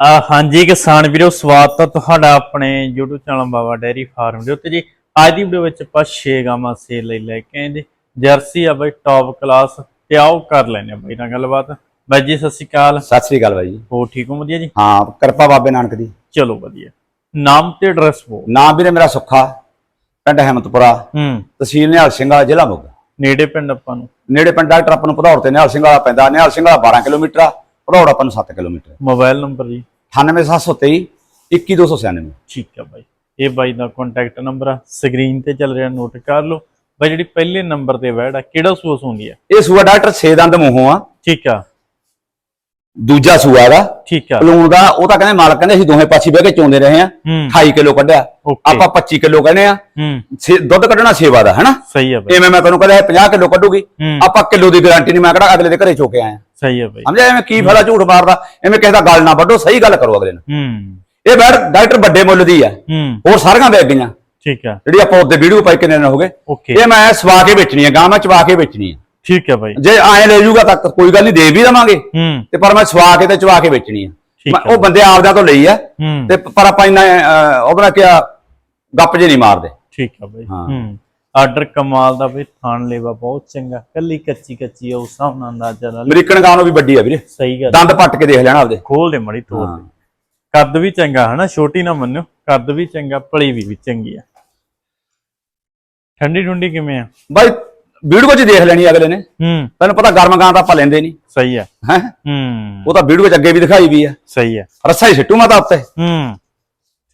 ਆ ਹਾਂਜੀ ਕਿਸਾਨ ਵੀਰੋ ਸਵਾਗਤ ਹੈ ਤੁਹਾਡਾ ਆਪਣੇ YouTube channel Baba dairy farm ਦੇ ਉੱਤੇ ਜੀ। ਅੱਜ ਦੀ ਵੀਡੀਓ ਵਿੱਚ ਆਪਾਂ 6 ਗਾਵਾਂ ਸੇਲ ਲਈ ਲੈ ਕੇ ਆਏ ਜੀ। ਜਰਸੀ ਆ ਬਈ ਟੌਪ ਕਲਾਸ ਤੇ ਆਓ ਕਰ ਲੈਨੇ ਆ ਬਈ ਨਾਲ ਗੱਲਬਾਤ। ਬਾਈ ਜੀ ਸਤਿ ਸ਼੍ਰੀ ਅਕਾਲ। ਸਤਿ ਸ੍ਰੀ ਅਕਾਲ ਬਾਈ ਜੀ। ਹੋ ਠੀਕ ਹੋ? ਵਧੀਆ ਜੀ? ਹਾਂ ਕਿਰਪਾ ਬਾਬੇ ਨਾਨਕ ਦੀ। ਚਲੋ ਵਧੀਆ। ਨਾਮ ਤੇ ਐਡਰੈਸ ਬੋ ਨਾਮ ਵੀਰੇ ਮੇਰਾ ਸੁੱਖਾ ਪਿੰਡ ਅਹਿਮਦਪੁਰਾ। ਹੂੰ। ਤਹਿਸੀਲ ਨਿਹਾਲ ਸਿੰਘ ਜ਼ਿਲ੍ਹਾ ਮੋਗਾ ਨੇੜੇ ਪਿੰਡ ਆਪਾਂ ਨੂੰ। ਨੇੜੇ ਪਿੰਡ ਡਾਕਟਰ ਆਪਾਂ ਨੂੰ ਭਦੌੜ ਤੇ ਨਿਹਾਲ ਸਿੰਘ ਪੈਂਦਾ। ਨਿਹਾਲ ਸਿੰਘ ਵਾਲਾ 12 ਕਿਲੋਮੀਟਰ ਆ। ਭਦੌੜ ਆਪਾਂ ਨੂੰ 7 ਕਿਲੋਮੀਟਰ। ਮੋਬਾਈਲ ਨੰਬਰ ਜੀ। 98723 21296 ਠੀਕ ਆ ਬਾਈ। ਇਹ ਬਾਈ ਦਾ ਕੰਟੈਕਟ ਨੰਬਰ ਆ। ਸਕਰੀਨ ਤੇ ਚੱਲ ਰਿਹਾ ਨੋਟ ਕਰ ਲਓ। ਬਾਈ ਜਿਹੜੀ ਪਹਿਲੇ ਨੰਬਰ ਤੇ ਵੈੜ ਆ ਕਿਹੜਾ ਸੂਸ ਹੁੰਦੀ ਆ? ਇਹ ਸੂਆ ਡਾਕਟਰ 6 ਦੰਦ ਮੂੰਹੋਂ ਆ। ਠੀਕ ਆ। ਦੂਜਾ ਸੂਆ ਦਾ ਠੀਕ ਆ। ਪਲੂਣ ਦਾ ਉਹ ਤਾਂ ਕਹਿੰਦੇ ਮਾਲਕ ਕਹਿੰਦੇ ਅਸੀਂ ਦੋਵੇਂ ਪਾਛੀ ਬਹਿ ਕੇ ਚੋਂਦੇ ਰਹੇ ਆ ਹੂੰ। 28 ਕਿਲੋ ਕੱਢਿਆ। ਆਪਾਂ 25 ਕਿਲੋ ਕਹਿੰਦੇ ਆ ਦੁੱਧ ਕੱਢਣਾ ਸੇਵਾ ਦਾ ਹੈਨਾ? ਸਹੀ ਆ ਬਾਈ। ਐਵੇਂ ਮੈਂ ਤੈਨੂੰ ਕਹਿੰਦਾ 50 ਕਿਲੋ ਕੱਢੂਗੀ। ਆਪਾਂ ਕਿਲੋ ਦੀ ਗਾਰੰਟੀ ਨਹੀਂ ਮੈਂ ਕਿਹੜਾ ਅਗਲੇ ਦੇ ਘਰੇ ਚੋ ਕੇ ਆਇਆ। ਸਹੀ ਆ ਬਾਈ। ਸਮਝਿਆ ਐਵੇਂ ਕੀ ਫਾਇਦਾ ਝੂਠ ਮਾਰਦਾ? ਐਵੇਂ ਕਿਸੇ ਦਾ ਗੱਲ ਨਾ ਵੱਢੋ ਸਹੀ ਗੱਲ ਕਰੋ ਅਗਲੇ ਨੂੰ। ਹੂੰ। ਇਹ ਬੈਡ ਡਾਕਟਰ ਵੱਡੇ ਮੁੱਲ ਦੀ ਆ। ਹੂੰ। ਹੋਰ ਸਾਰੀਆਂ ਵੇਚ ਗਈਆਂ। ਠੀਕ ਆ। ਜਿਹੜੀ ਆਪਾਂ ਉਹਦੇ ਵੀਡੀਓ ਪਾਈ ਕਿੰਨੇ ਦਿਨ ਹੋ ਗਏ। ਇਹ ਮੈਂ ਸਵਾ ਕੇ ਵੇਚਣੀ ਆ ਗਾਂ ਮੈਂ ਚਵਾ ਕੇ ਵੇਚਣੀ ਆ। ਠੀਕ ਆ ਬਾਈ। ਜੇ ਐਂ ਲੈ ਜੂਗਾ ਤਾਂ ਕੋਈ ਗੱਲ ਨਹੀਂ ਦੇ ਵੀ ਦਵਾਂਗੇ। ਹੂੰ। ਤੇ ਪਰ ਮੈਂ ਸਵਾ ਕੇ ਤੇ ਚਵਾ ਕੇ ਵੇਚਣੀ ਆ। ਉਹ ਬੰਦੇ ਆਪਦਾ ਤੋਂ ਲਈ ਆ। ਹੂੰ। ਤੇ ਪਰ ਆਪਾਂ ਇੰਨਾ ਅਹ, ਉਹਦਾ ਕਿਹਾ ਗੱਪ ਜੇ ਨਹੀਂ ਮਾਰਦੇ। ਠੀਕ ਆ ਬਾਈ। ਹਾਂ। ਹੂੰ। ਆਰਡਰ ਕਮਾਲ ਦਾ ਬਈ ਥਾਣ ਲੇਵਾ ਬਹੁਤ ਚੰਗਾ। ਕੱਲੀ ਕੱਚੀ ਕੱਚੀ ਆ ਉਸ ਹਿਸਾਬ ਨਾਲ ਅੰਦਾਜ਼ਾ ਲਾ ਅਮਰੀਕਨ ਗਾਂ ਨੂੰ ਵੀ ਵੱਡੀ ਆ ਵੀਰੇ। ਸਹੀ ਗੱਲ ਦੰਦ ਪੱਟ ਕੇ ਦੇਖ ਲੈਣਾ ਆਪਦੇ। ਖੋਲ ਦੇ ਮੜੀ ਤੋੜ ਹਾਂ। ਦੇ। ਕੱਦ ਵੀ ਚੰਗਾ ਹਨਾ? ਛੋਟੀ ਨਾ ਮੰਨਿਓ। ਕੱਦ ਵੀ ਚੰਗਾ ਪਲੀ ਵੀ ਵੀ ਚੰਗੀ ਆ। ਠੰਡੀ ਠੁੰਡੀ ਕਿਵੇਂ ਆ? ਬਾਈ ਵੀਡੀਓ 'ਚ ਦੇਖ ਲੈਣੀ ਅਗਲੇ ਨੇ। ਹੂੰ। ਤੈਨੂੰ ਪਤਾ ਗਰਮ ਗਾਂ ਤਾਂ ਆਪਾਂ ਲੈਂਦੇ ਨਹੀਂ। ਸਹੀ ਆ ਹੈ? ਹੂੰ। ਉਹ ਤਾਂ ਵੀਡੀਓ 'ਚ ਅੱਗੇ ਵੀ ਦਿਖਾਈ ਵੀ ਆ ਸਹੀ ਆ ਰੱਸਾ ਹੀ ਸਿੱਟੂ ਮੈਂ ਤਾਂ ਉੱਤੇ ਹੂੰ।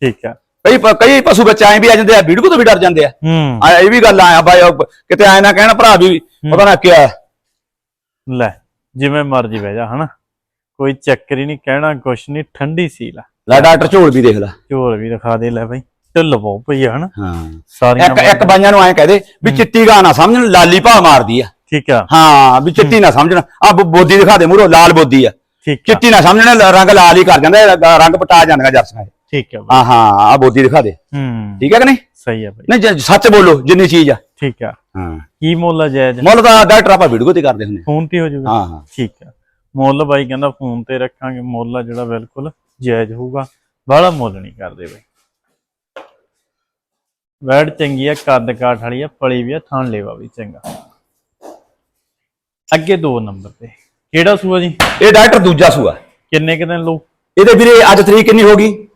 ਠੀਕ ਆ ਕਈ ਕਈ ਪਸ਼ੂ ਵਿੱਚ ਐਂ ਵੀ ਆ ਜਾਂਦੇ ਆ ਵੀਡੀਓ ਤੋਂ ਵੀ ਡਰ ਜਾਂਦੇ ਆ। ਹੂੰ। ਆ ਇਹ ਵੀ ਗੱਲ ਆਇਆ ਬਾਈ ਕਿਤੇ ਐ ਨਾ ਕਹਿਣ ਭਰਾ ਵੀ ਪਤਾ ਨਾ ਕਿਆ ਲੈ ਜਿਵੇਂ ਮਰਜ਼ੀ ਬਹਿ ਜਾ ਹਨਾ। ਕੋਈ ਚੱਕਰ ਹੀ ਨਹੀਂ ਕਹਿਣਾ ਕੁਛ ਨਹੀਂ ਠੰਡੀ ਸੀਲ ਆ ਲੈ ਡਾਕਟਰ ਝੋਲ ਵੀ ਦੇਖ ਲੈ। ਝੋਲ ਵੀ ਦਿਖਾ ਦੇ ਲੈ ਬਈ। ਢਿੱਲ ਬਹੁਤ ਪਈ ਹਨਾ? ਹਾਂ। ਸਾਰੀਆਂ ਇੱਕ ਇੱਕ ਬਾਈਆਂ ਨੂੰ ਐਂ ਕਹਦੇ ਵੀ ਚਿੱਟੀ ਗਾਂ ਨਾ ਸਮਝਣ ਲਾਲੀ ਭਾ ਮਾਰਦੀ ਆ। ਠੀਕ ਆ। ਹਾਂ ਵੀ ਚਿੱਟੀ ਨਾ ਸਮਝਣ। ਆ ਬੋਦੀ ਦਿਖਾ ਦੇ ਮੂਰੋ ਲਾਲ ਬੋਦੀ ਆ। ਚਿੱਟੀ ਨਾ ਸਮਝਣ ਰੰਗ ਲਾਲ ਹੀ ਕਰ ਜਾਂਦਾ ਰੰਗ ਪਟਾ ਜਾਂਦੀਆਂ ਜਰਸੀਆਂ। ਠੀਕ ਆ ਬਈ। ਹਾਂ ਹਾਂ ਆ ਬੋਦੀ ਦਿਖਾ ਦੇ। ਹੂੰ। ਠੀਕ ਹੈ ਕਿ ਨਹੀਂ? ਸਹੀ ਆ ਬਈ। ਨਹੀਂ ਸੱਚ ਬੋਲੋ ਜਿੰਨੀ ਚੀਜ਼ ਆ। ਠੀਕ ਆ। ਹਾਂ। ਕੀ ਮੁੱਲ ਆ ਜਾਇਜ਼? ਮੁੱਲ ਤਾਂ ਡਾਕਟਰ ਆਪਾਂ ਵੀਡੀਓ ਤੇ ਕਰਦੇ ਹੁੰਦੇ ਫੋਨ ਤੇ ਹੋ ਜਾਊਗਾ। ਹਾਂ ਹਾਂ। ਠੀਕ ਆ। ਮੁੱਲ ਬਾਈ ਕਹਿੰਦਾ ਫੋਨ ਤੇ ਰੱਖਾਂਗੇ। ਮੁੱਲ ਆ ਜਿਹੜਾ ਬਿਲਕੁਲ ਜਾਇਜ਼ ਹੋਊਗਾ। ਬਾਹਲਾ ਮੁੱਲ ਨਹੀਂ ਕਰਦੇ ਬਾਈ। ਵੈੜ ਚੰਗੀ ਆ ਕੱਦ ਕਾਠ ਵਾਲੀ ਆ ਪਲੀ ਵੀ ਆ ਥਣ ਲੇਵਾ ਵੀ ਚੰਗਾ। ਅੱਗੇ ਦੋ ਨੰਬਰ ਤੇ। ਕਿਹੜਾ ਸੂਆ ਜੀ? ਇਹ ਡਾਕਟਰ ਦੂਜਾ ਸੂਆ। ਕਿੰਨੇ ਕੁ ਦਿਨ ਲਓ ਇਹਦੇ ਵੀਰੇ ਅੱਜ ਤਰੀਕ ਕਿੰਨੀ ਹੋ ਗਈ?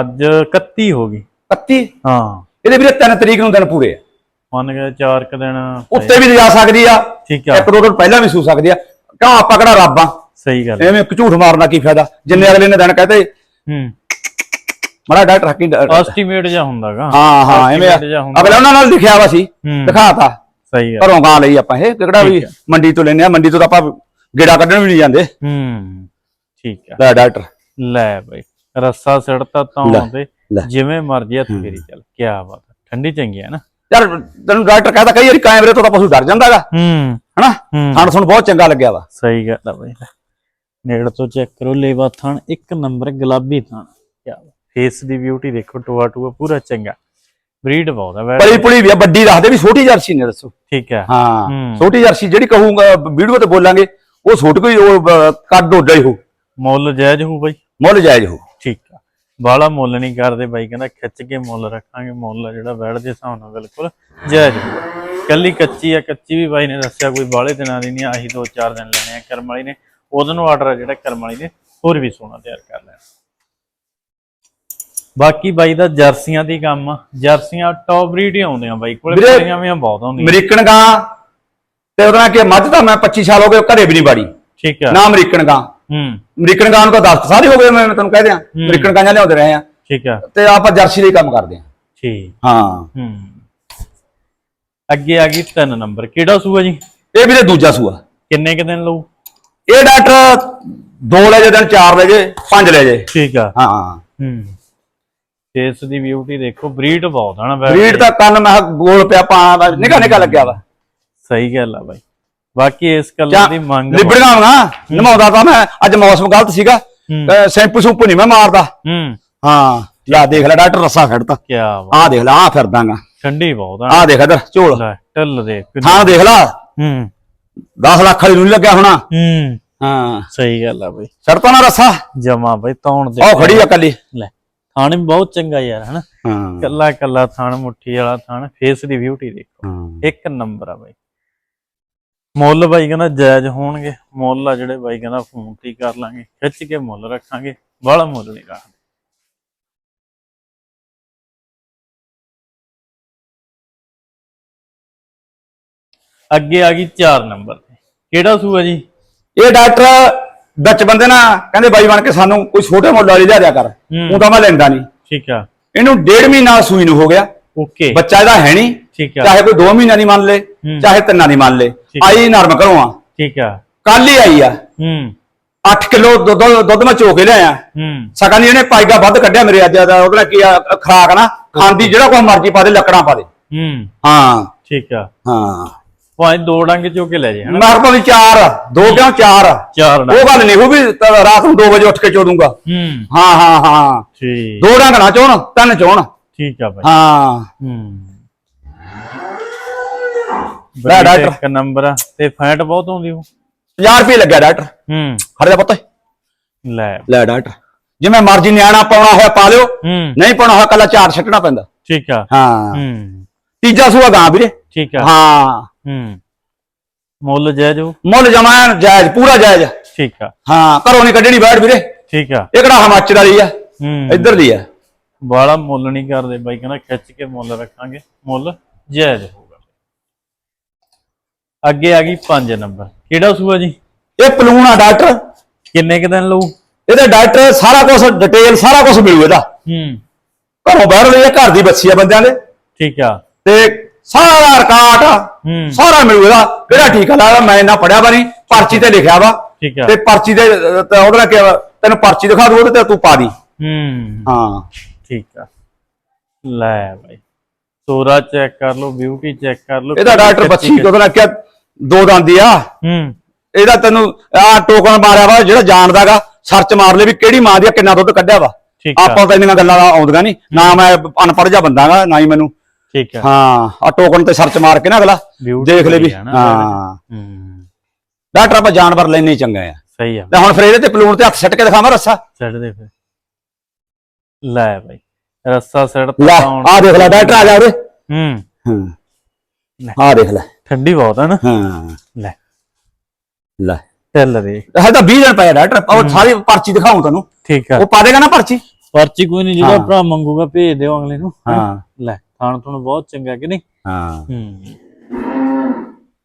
ਅੱਜ 31 ਹੋ ਗਈ। 31 ਹਾਂ। ਇਹਦੇ ਵੀਰੇ 3 ਤਰੀਕ ਨੂੰ ਦਿਨ ਪੂਰੇ ਆ। ਮੰਨ ਗਏ 4 ਕ ਦਿਨ ਉੱਤੇ ਵੀ ਜਾ ਸਕਦੀ ਆ। ਠੀਕ ਆ। ਇੱਕ ਦੋ ਦਿਨ ਪਹਿਲਾਂ ਵੀ ਸੂ ਸਕਦੀ ਆ। ਕਿਉਂ ਆਪਾਂ ਕਿਹੜਾ ਰੱਬ ਆ। ਸਹੀ ਗੱਲ। ਐਵੇਂ ਝੂਠ ਮਾਰਨਾ ਕੀ ਫਾਇਦਾ? ਜਿੰਨੇ ਅਗਲੇ ਨੇ ਦਿਨ ਕਹਤੇ ਹੂੰ। ਮੜਾ ਡਾਕਟਰ ਹੱਕੀ ਐਸਟੀਮੇਟ ਜਾਂ ਹੁੰਦਾਗਾ। ਹਾਂ ਹਾਂ ਐਵੇਂ। ਅਗਲੇ ਉਹਨਾਂ ਨਾਲ ਲਿਖਿਆ ਵਾ ਸੀ ਹੂੰ। ਦਿਖਾਤਾ। ਸਹੀ ਗੱਲ। ਘਰੋਂ ਗਾਂ ਲਈ ਆਪਾਂ ਇਹ ਕਿਹੜਾ ਵੀ। ਮੰਡੀ ਤੋਂ ਲੈਨੇ ਆ ਮੰਡੀ ਤੋਂ ਤਾਂ ਆਪਾਂ ਗੇੜਾ ਕੱਢਣ ਵੀ ਨਹੀਂ ਜਾਂਦੇ। ਹੂੰ ਠੀਕ ਆ ਲੈ ਡਾਕਟਰ। ਲੈ ਬਈ ਰੱਸਾ ਸੜਤਾ ਤਾਂ ਆਉਂਦੇ। ਜਿਵੇਂ ਮਰਜ਼ੀ ਹੱਥ ਫੇਰੀ ਚੱਲ ਕੀ ਬਾਤ। ਠੰਡੀ ਚੰਗੀ ਹੈ ਨਾ। ਯਾਰ ਤੈਨੂੰ ਡਾਕਟਰ ਕਹਿੰਦਾ ਕਈ ਵਾਰੀ ਕੈਮਰੇ ਤੋਂ ਤਾਂ ਪਸ਼ੂ ਡਰ ਜਾਂਦਾਗਾ। ਹੂੰ। ਹਨਾ? ਹੂੰ। ਥਣ ਸੁਣ ਬਹੁਤ ਚੰਗਾ ਲੱਗਿਆ ਵਾ। ਸਹੀ ਗੱਲ ਆ ਬਈ। ਨੇੜ ਤੋਂ ਚੈੱਕ ਕਰੋ ਲੇਵਾ ਥਣ ਇੱਕ ਨੰਬਰ ਗੁਲਾਬੀ ਥਣ। ਕੀ ਫੇਸ ਦੀ ਬਿਊਟੀ ਦੇਖੋ ਟੋਆ ਟੋਆ ਪੂਰਾ ਚੰਗਾ। ਬਰੀਡ ਬਹੁਤ ਵੈਸੇ। ਪਲੀ ਪੁਲੀ ਵੀ ਆ ਵੱਡੀ ਰੱਖਦੇ ਵੀ ਛੋਟੀ ਜਰਸੀ ਨੇ ਦੱਸੋ। ਠੀਕ ਹੈ। ਹਾਂ ਹੂੰ। ਛੋਟੀ ਜਰਸੀ ਜਿਹੜੀ ਕਹੂੰਗਾ ਵੀਡੀਓ ਤੇ ਬੋਲਾਂਗੇ ਉਹ ਛੋਟ ਕੋਈ ਉਹ ਅਹ, ਕੱਦ ਓਡਾ ਹੀ ਹੋ ਮੁੱਲ ਜਾਇਜ਼ ਹੋ ਬਈ? ਮੁੱਲ ਜਾਇਜ਼ ਹੋ ਠੀਕ ਆ। ਬਾਲਾ ਮੁੱਲ ਨਹੀਂ ਕਰਦੇ ਬਾਈ ਕਹਿੰਦਾ ਖਿੱਚ ਕੇ ਮੁੱਲ ਰੱਖਾਂਗੇ ਮੁੱਲ ਆ ਜਿਹੜਾ ਵੈੜ ਦੇ ਹਿਸਾਬ ਨਾਲ ਬਿਲਕੁਲ ਜਾਇਜ਼ ਹੋਊਗਾ। ਕੱਲੀ ਕੱਚੀ ਆ ਕੱਚੀ ਵੀ ਬਾਈ ਨੇ ਦੱਸਿਆ ਕੋਈ ਬਾਲੇ ਦਿਨਾਂ ਦੀ ਨਹੀਂ ਆਹੀ ਦੋ ਚਾਰ ਦਿਨ ਲੈਣੇ ਆ ਕਰਮ ਵਾਲੀ ਨੇ। ਉਹਦੋਂ ਨੂੰ ਆਰਡਰ ਆ ਜਿਹੜਾ ਕਰਮ ਵਾਲੀ ਨੇ ਹੋਰ ਵੀ ਸੋਨਾ ਤਿਆਰ ਕਰ ਲੈਣਾ। ਬਾਕੀ ਬਾਈ ਦਾ ਜਰਸੀਆਂ ਦੀ ਕੰਮ ਆ। ਜਰਸੀਆਂ ਟੌਪ ਬਰੀਡ ਹੀ ਆਉਂਦੇ ਆ ਬਾਈ। ਕੋਲੇ ਵੀਰੇ, ਵੀ ਬਹੁਤ ਆਉਂਦੀਆਂ। ਅਮਰੀਕਨ ਗਾਂ ਤੇ ਉਹਦਾ ਕਿ ਮੱਝ ਤਾਂ ਮੈਂ 25 ਸਾਲ ਹੋ ਗਏ ਘਰੇ ਵੀ ਨਹੀਂ ਬਾੜੀ। ਠੀਕ ਆ। ਨਾ ਅਮਰੀਕਨ ਗਾਂ। ਹੂੰ। ਅਮਰੀਕਨ ਗਾਂ ਨੂੰ ਤਾਂ 10 ਸਾਲ ਹੀ ਹੋ ਗਏ ਮੈਂ ਤੈਨੂੰ ਕਹਿ ਦਿਆਂ। ਅਮਰੀਕਨ ਗਾਂ ਲਿਆਉਂਦੇ ਰਹੇ ਆ। ਠੀਕ ਆ। ਤੇ ਆਪਾਂ ਜਰਸੀ ਦਾ ਹੀ ਕੰਮ ਕਰਦੇ ਆ। ਠੀਕ। ਹਾਂ। ਹੂੰ। ਅੱਗੇ ਆ ਗਈ ਤਿੰਨ ਨੰਬਰ। ਕਿਹੜਾ ਸੂਆ ਜੀ? ਇਹ ਵੀਰੇ ਦੂਜਾ ਸੂਆ। ਕਿੰਨੇ ਕੁ ਦਿਨ ਲਊ? ਇਹ ਡਾਕਟਰ ਦੋ ਲੈ ਜੇ ਦਿਨ ਚਾਰ ਲੈ ਜੇ ਪੰਜ ਲੈ ਜੇ। ਠੀਕ ਆ। ਹਾਂ। ਹੂੰ। ਫੇਸ ਦੀ ਬਿਊਟੀ ਦੇਖੋ ਬਰੀਡ ਬਹੁਤ ਆ ਨਾ ਵੈਸੇ। ਬਰੀਡ ਦਾ ਕੰਨ ਮੈਂ ਗੋਲ ਪਿਆ ਪਾਣਾ ਦਾ ਨਿਕਾ ਨਿਕਾ ਲੱਗਿਆ ਵਾ। ਸਹੀ ਗੱਲ ਆ ਬਾਈ। ਬਾਕੀ ਇਸ ਕਲਰ ਦੀ ਮੰਗ ਲਿਬੜੀਆਂ ਨਾ ਨਮਾਉਂਦਾ ਤਾਂ ਮੈਂ ਅੱਜ ਮੌਸਮ ਗਲਤ ਸੀਗਾ। ਹੂੰ। ਸ਼ੈਂਪੂ ਸੂਪੂ ਨਹੀਂ ਮੈਂ ਮਾਰਦਾ। ਹੂੰ। ਹਾਂ ਲੈ ਦੇਖ ਲੈ ਡਾਕਟਰ ਰੱਸਾ ਖੜਤਾ ਕੀ ਆਹ ਦੇਖ ਲੈ ਆਹ ਫਿਰਦਾਗਾ। ਠੰਡੀ ਬਹੁਤ ਆ ਆਹ ਦੇਖ ਇਧਰ ਝੋਲ। ਲੈ ਢਿੱਲ ਦੇ ਥਾਂ ਦੇਖ ਲੈ। ਹੂੰ। 10 ਲੱਖ ਵਾਲੀ ਨੂੰ ਲੱਗਿਆ ਹੋਣਾ। ਹੂੰ। ਹਾਂ। ਸਹੀ ਗੱਲ ਆ ਬਈ। ਛੜਤਾ ਨਾ ਰੱਸਾ। ਜਮਾ ਬਈ ਤੌਣ ਦੇ ਉਹ ਖੜੀ ਆ ਕੱਲੀ ਲੈ। ਥਾਣ ਵੀ ਬਹੁਤ ਚੰਗਾ ਯਾਰ ਹਨਾ? ਹਾਂ। ਕੱਲਾ ਕੱਲਾ ਥਾਣ ਮੁੱਠੀ ਵਾਲਾ ਥਾਣ ਫੇਸ ਦੀ ਬਿਊਟੀ ਦੇਖੋ। ਹਾਂ। ਇੱਕ ਨੰਬਰ ਆ ਬਾਈ। ਮੁੱਲ ਬਾਈ ਕਹਿੰਦਾ ਜਾਇਜ਼ ਹੋਣਗੇ। ਮੁੱਲ ਆ ਜਿਹੜੇ ਬਾਈ ਕਹਿੰਦਾ ਫੋਨ ਤੇ ਹੀ ਕਰ ਲਾਂਗੇ। ਖਿੱਚ ਕੇ ਮੁੱਲ ਰੱਖਾਂਗੇ। ਬਾਹਲਾ ਮੁੱਲ ਨਹੀਂ ਰੱਖਦੇ। ਅੱਗੇ ਆ ਗਈ 4 ਨੰਬਰ ਤੇ। ਕਿਹੜਾ ਸੂਆ ਜੀ? ਇਹ ਡਾਕਟਰ ਵਿੱਚ ਬੰਦੇ ਨਾ ਕਹਿੰਦੇ ਬਾਈ ਬਣ ਕੇ ਸਾਨੂੰ ਕੋਈ ਛੋਟੇ ਮੁੱਲ ਵਾਲੀ ਲਿਆ ਦਿਆ ਕਰ। ਉਹ ਤਾਂ ਮੈਂ ਲੈਂਦਾ ਨਹੀਂ। ਠੀਕ ਆ। ਇਹਨੂੰ ਡੇਢ ਮਹੀਨਾ ਸੂਈ ਨੂੰ ਹੋ ਗਿਆ। ਓਕੇ। ਬੱਚਾ ਇਹਦਾ ਹੈ ਨਹੀਂ। ਠੀਕ ਆ। ਚਾਹੇ ਕੋਈ 2 ਮਹੀਨਾ ਦੀ ਮੰਨ ਲੇ। ਚਾਹੇ ਤਿੰਨਾਂ ਦੀ ਮੰਨ ਲੇ। ਆਈ ਨਰਮ ਘਰੋਂ ਆ। ਠੀਕ ਆ। ਕੱਲ ਹੀ ਆਈ ਆ। ਹੂੰ। 8 ਕਿਲੋ ਦੁੱਧ ਦੁੱਧ ਮੈਂ ਚੋ ਕੇ ਲਿਆਇਆ। ਹੂੰ। ਸਕਾਂ ਦੀ ਇਹਨੇ ਪਾਈਗਾ ਵੱਧ ਕੱਢਿਆ ਮੇਰੇ ਅੱਜ ਦਾ ਉਹਦਾ ਕੀ ਆ ਖਰਾਕ ਨਾ। ਖਾਂਦੀ ਜਿਹੜਾ ਕੋਈ ਮਰਜ਼ੀ ਪਾ ਦੇ ਲੱਕੜਾਂ ਪਾ ਦੇ। ਹੂੰ। ਹਾਂ। ਠੀਕ ਆ। ਹਾਂ। ਭਾਵੇਂ ਦੋ ਡੰਗ ਚੋ ਕੇ ਲੈ ਜੇ ਹਨਾ? ਚਾਰ ਦੋ ਕਿਉਂ? ਚਾਰ। ਚਾਰ ਡੰਗ। ਉਹ ਗੱਲ ਨਹੀਂ ਉਹ ਵੀ ਤਾਂ ਰਾਤ ਨੂੰ 2 ਵਜੇ ਉੱਠ ਕੇ ਚੋ ਦੂੰਗਾ। ਹੂੰ। ਹਾਂ ਹਾਂ ਹਾਂ। ਠੀਕ। ਦੋ ਡੰਗ ਨਾ ਚੋਣ ਤਿੰਨ ਚੋਣ। ਠੀਕ ਆ ਭਾਈ। ਹਾਂ। ਹੂੰ। ਲੈ ਡਾਕਟਰ। ਇੱਕ ਨੰਬਰ ਆ। ਤੇ ਫੈਟ ਬਹੁਤ ਹੁੰਦੀ ਉਹ? 50 ਰੁਪਏ ਲੱਗਿਆ ਡਾਕਟਰ। ਹੂੰ। ਖੜ ਜਾ ਪੁੱਤ। ਲੈ। ਲੈ ਡਾਕਟਰ। ਜਿਵੇਂ ਮਰਜ਼ੀ ਨਿਆਣਾ ਪਾਉਣਾ ਹੋਇਆ ਪਾ ਲਿਓ। ਨਹੀਂ ਪਾਉਣਾ ਹੋਇਆ ਕੱਲਾ ਚਾਰ ਛੱਟਣਾ ਪੈਂਦਾ। ਠੀਕ ਆ। ਹਾਂ। ਹੂੰ। ਤੀਜਾ ਸੂਆ ਗਾਂ ਵੀਰੇ। ਠੀਕ ਆ। ਹਾਂ। ਹੂੰ। ਮੁੱਲ ਜਾਇਜ਼ ਹੋਊ? ਮੁੱਲ ਜਮਾਨ ਜਾਇਜ਼ ਪੂਰਾ ਜਾਇਜ਼ ਠੀਕ ਆ। ਹਾਂ ਘਰੋਂ ਨਹੀਂ ਕੱਢਣੀ ਬੈਠ ਵੀਰੇ। ਠੀਕ ਆ। ਇਹ ਕਿਹੜਾ ਹਿਮਾਚਲ ਵਾਲੀ ਆ? ਹੂੰ। ਇੱਧਰ ਦੀ ਆ। ਬਾਲਾ ਮੁੱਲ ਨਹੀਂ ਕਰਦੇ ਬਾਈ ਕਹਿੰਦਾ ਖਿੱਚ ਕੇ ਮੁੱਲ ਰੱਖਾਂਗੇ। ਮੁੱਲ ਜਾਇਜ਼ ਹੋਊਗਾ। ਅੱਗੇ ਆ ਗਈ 5 ਨੰਬਰ। ਕਿਹੜਾ ਸੂਆ ਜੀ? ਇਹ ਪਲੂਣ ਆ ਡਾਕਟਰ। ਕਿੰਨੇ ਕ ਦਿਨ ਲਊ? ਇਹਦੇ ਡਾਕਟਰ ਸਾਰਾ ਕੁਝ ਡਿਟੇਲ ਸਾਰਾ ਕੁਝ ਮਿਲੂ ਇਹਦਾ। ਹੂੰ। ਘਰੋਂ ਬਾਹਰ ਲਈ ਘਰ ਦੀ ਬੱਚੀ ਆ ਬੰਦਿਆਂ ਦੇ। ਠੀਕ ਆ। ਤੇ ਸਾਰਾ ਰਿਕਾਰਡ ਸਾਰਾ ਮਿਲੂ ਇਹਦਾ। ਕਿਹੜਾ ਟੀਕਾ ਲਾਇਆ ਮੈਂ ਇੰਨਾ ਪੜਿਆ ਵਾ ਨਹੀਂ। ਪਰਚੀ ਤੇ ਲਿਖਿਆ ਵਾ। ਠੀਕ ਤੇ ਪਰਚੀ ਦੇ ਉਹਦੇ ਕੀ ਤੈਨੂੰ ਪਰਚੀ ਦਿਖਾ ਦੂ ਉਹਦੇ ਤੇ ਤੂੰ ਪਾ ਦੀ। ਹੂੰ। ਹਾਂ। ਠੀਕ ਆ। ਲੈ ਬਾਈ। ਤੋਰਾ ਚੈੱਕ ਕਰ ਲਓ ਬਿਊਟੀ ਚੈੱਕ ਕਰ ਲਓ ਇਹਦਾ ਡਾਕਟਰ ਬੱਚੀ ਉਹਦੇ ਕਿਹਾ ਦੋ ਦੰਦੀ ਆ। ਹੂੰ। ਇਹਦਾ ਤੈਨੂੰ ਆ ਟੋਕਨ ਮਾਰਿਆ ਵਾ ਜਿਹੜਾ ਜਾਣਦਾਗਾ ਸਰਚ ਮਾਰ ਲੈ ਵੀ ਕਿਹੜੀ ਮਾਂ ਦੀ ਕਿੰਨਾ ਦੁੱਧ ਕੱਢਿਆ ਵਾ। ਆਪਾਂ ਤਾਂ ਇੰਨੀਆਂ ਗੱਲਾਂ ਆਉਂਦੀਆਂ ਨਹੀਂ। ਨਾ ਮੈਂ ਅਨਪੜ੍ਹ ਜਿਹਾ ਬੰਦਾਗਾ ਨਾ ਹੀ ਮੈਨੂੰ ਠੀਕ ਆ ਹਾਂ ਆ ਟੋਕਨ ਤੇ ਸਰਚ ਮਾਰ ਕੇ ਨਾ ਅਗਲਾ ਦੇਖ ਲੈ ਵੀ। ਹਾਂ ਹੂੰ। ਡਾਕਟਰ ਆਪਾਂ ਜਾਨਵਰ ਲੈਣੇ ਹੀ ਚੰਗੇ ਆ। ਸਹੀ ਆ। ਤੇ ਹੁਣ ਫਿਰ ਇਹਦੇ ਤੇ ਪਲੂਣ ਤੇ ਹੱਥ ਸੱਟ ਕੇ ਦਿਖਾਵਾਂ ਰੱਸਾ। ਛੱਡ ਦੇ ਫਿਰ। ਲੈ ਬਾਈ ਰੱਸਾ ਸੜ ਲੈ ਆ ਦੇਖ ਲੈ ਡਾਕਟਰ ਆ ਜਾ ਉਰੇ। ਹੂੰ। ਲੈ। ਹਾਂ ਆ ਦੇਖ ਲੈ। ਠੰਡੀ ਬਹੁਤ ਹੈ ਨਾ। ਹਾਂ। ਲੈ। ਲੈ। ਚੱਲ ਦੇ ਇਹ ਤਾਂ 20 ਦਿਨ ਪਏ ਆ ਡਾਕਟਰ ਉਹ ਸਾਰੀ ਪਰਚੀ ਦਿਖਾਉਂ ਤੈਨੂੰ ਠੀਕ ਆ। ਉਹ ਪਾ ਦੇਗਾ ਨਾ ਪਰਚੀ? ਪਰਚੀ ਕੋਈ ਨਹੀਂ ਜਿਹੜਾ ਹਾਂ। ਭਰਾ ਮੰਗੂਗਾ ਭੇਜ ਦਿਓ ਅਗਲੇ ਨੂੰ। ਹਾਂ। ਲੈ ਖਾਣ ਤੁਹਾਨੂੰ ਬਹੁਤ ਚੰਗਾ ਕਿ ਨਹੀਂ? ਹਾਂ। ਹੂੰ।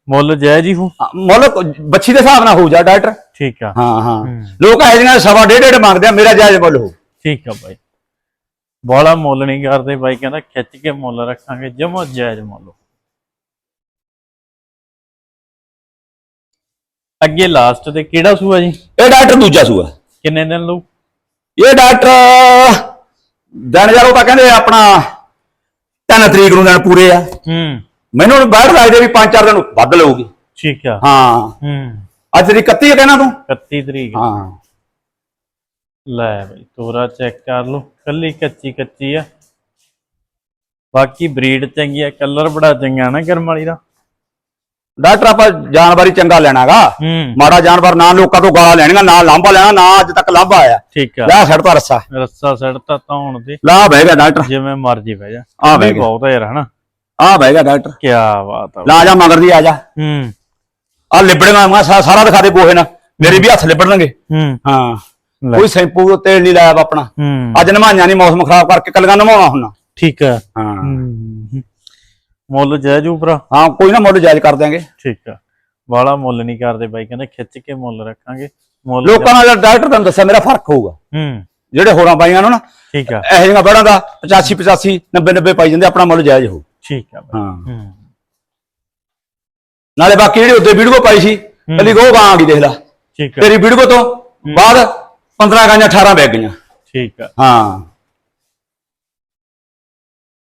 ਮੁੱਲ ਜਾਇਜ਼ ਹੀ ਹੋ? ਮੁੱਲ ਬੱਚੀ ਦੇ ਹਿਸਾਬ ਨਾਲ ਹੋਊ ਜਾ ਡਾਕਟਰ। ਠੀਕ ਆ। ਹਾਂ ਹਾਂ। ਹੂੰ। ਲੋਕ ਇਹ ਜਿਹੀਆਂ ਸਵਾ ਡੇਢ ਡੇਢ ਮੰਗਦੇ ਆ ਮੇਰਾ ਜਾਇਜ਼ ਮੁੱਲ ਹੋ ਠੀਕ ਆ ਬਾਈ। ਬੋਲਾ ਮੁੱਲ ਨਹੀਂ ਕਰਦੇ ਬਾਈ ਕਹਿੰਦਾ ਖਿੱਚ ਕੇ ਮੁੱਲ ਰੱਖਾਂਗੇ ਜਮਾ ਜਾਇਜ਼ ਮੁੱਲ ਅੱਗੇ ਲਾਸਟ ਤੇ ਕਿਹੜਾ ਸੂਆ ਜੀ? ਇਹ ਡਾਕਟਰ ਦੂਜਾ ਸੂਆ। ਕਿੰਨੇ ਦਿਨ ਲਊ? ਇਹ ਡਾਕਟਰ ਦਿਨ ਯਾਰ ਉਹ ਤਾਂ ਕਹਿੰਦੇ ਆਪਣਾ 3 ਤਰੀਕ ਨੂੰ ਦਿਨ ਪੂਰੇ ਆ। ਹੂੰ। ਮੈਨੂੰ ਬੈਠ ਲੱਗਦੇ ਵੀ 5-4 ਦਿਨ ਵੱਧ ਲਊਗੀ। ਠੀਕ ਆ। ਹਾਂ। ਹੂੰ। ਅੱਜ ਦੀ 31 ਹੈ ਕਹਿਣਾ ਤੂੰ? 31 ਤਰੀਕ। ਹਾਂ। ਲੈ ਬਈ ਤੋਰਾ ਚੈੱਕ ਕਰ ਲਓ। ਕੱਲੀ ਕੱਚੀ ਕੱਚੀ ਆ। ਬਾਕੀ ਬਰੀਡ ਚੰਗੀ ਆ ਕਲਰ ਬੜਾ ਚੰਗਾ ਨਾ ਕਰਮ ਵਾਲੀ ਦਾ। ਡਾਕਟਰ ਆਪਾਂ ਜਾਨਵਰ ਚੰਗਾ ਲੈਣਾਗਾ। ਹੂੰ। ਮਾੜਾ ਜਾਨਵਰ ਨਾ ਲੋਕਾਂ ਤੋਂ ਗਾਲਾਂ ਲੈਣੀਆਂ ਨਾ ਲਾਂਭਾ ਲੈਣਾ ਨਾ ਅੱਜ ਤੱਕ ਲਾਂਭਾ ਆਇਆ। ਠੀਕ ਆ। ਲੈ ਛੱਡਤਾ ਰੱਸਾ। ਰੱਸਾ ਸੜਤਾ ਤਾਂ ਹੁਣ ਤੇ ਲਾ ਬਹਿ ਗਿਆ ਡਾਕਟਰ। ਜਿਵੇਂ ਮਰਜ਼ੀ ਬਹਿ ਜਾ। ਆ ਬਹਿ ਗਿਆ। ਬਹੁਤ ਯਾਰ ਹਨਾ? ਆ ਬਹਿ ਗਿਆ ਡਾਕਟਰ। ਕੀ ਬਾਤ ਆ। ਲਾ ਜਾ ਮਗਰ ਦੀ ਆ ਜਾ। ਹੂੰ। ਆ ਲਿਬੜੀਆਂ ਮੈਂ ਸਾਰਾ ਦਿਖਾ ਦੇ ਗੋਹੇ ਨਾਲ। ਮੇਰੇ ਵੀ ਹੱਥ ਲਿਬੜਨਗੇ ਹੂੰ। ਹਾਂ। ਕੋਈ ਸ਼ੈਂਪੂ ਤੇਲ ਨਹੀਂ ਲਾਇਆ ਆਪਣਾ। ਅੱਜ ਨਮਾਈਆਂ ਨਹੀਂ ਮੌਸਮ ਖਰਾਬ ਕਰਕੇ ਕੱਲੀਆਂ ਨਮਾਉਣਾ ਹੁੰਨਾ ਠੀਕ ਆ। ਹਾਂ। ਹੂੰ। ਮੁੱਲ ਜਾਇਜ਼ ਉਪਰਾ ਹਾਂ ਕੋਈ ਨਾ ਮੁੱਲ ਜਾਇਜ਼ ਕਰ ਦਿਆਂਗੇ। ਠੀਕ ਆ। ਵਾਲਾ ਮੁੱਲ ਨਹੀਂ ਕਰਦੇ ਬਾਈ ਕਹਿੰਦੇ ਖਿੱਚ ਕੇ ਮੁੱਲ ਰੱਖਾਂਗੇ। ਮੁੱਲ ਲੋਕਾਂ ਨਾਲ ਡਾਕਟਰ ਤੁਹਾਨੂੰ ਦੱਸਿਆ ਮੇਰਾ ਫ਼ਰਕ ਹੋਊਗਾ। ਹੂੰ। ਜਿਹੜੇ ਹੋਰਾਂ ਬਾਈਆਂ ਨੂੰ ਨਾ ਠੀਕ ਆ। ਇਹੋ ਜਿਹੀਆਂ ਬੜਾਂ ਦਾ 85 85 90 90 ਪਾਈ ਜਾਂਦੇ ਆਪਣਾ ਮੁੱਲ ਜਾਇਜ਼ ਹੋਊ। ਠੀਕ ਆ ਬਾਈ। ਹਾਂ। ਹੂੰ। ਨਾਲੇ ਬਾਕੀ ਜਿਹੜੀ ਉੱਤੇ ਵੀਡੀਓ ਪਾਈ ਸੀ ਕੱਲੀ ਗੋ ਗਾਂ ਆ ਗਈ ਦੇਖ ਲੈ। ਠੀਕ ਆ। ਤੇਰੀ ਵੀਡੀਓ ਤੋਂ ਬਾਅਦ 15 ਗਾਂਆਂ 18 ਬੈਗ ਗਈਆਂ। ਠੀਕ ਆ। ਹਾਂ।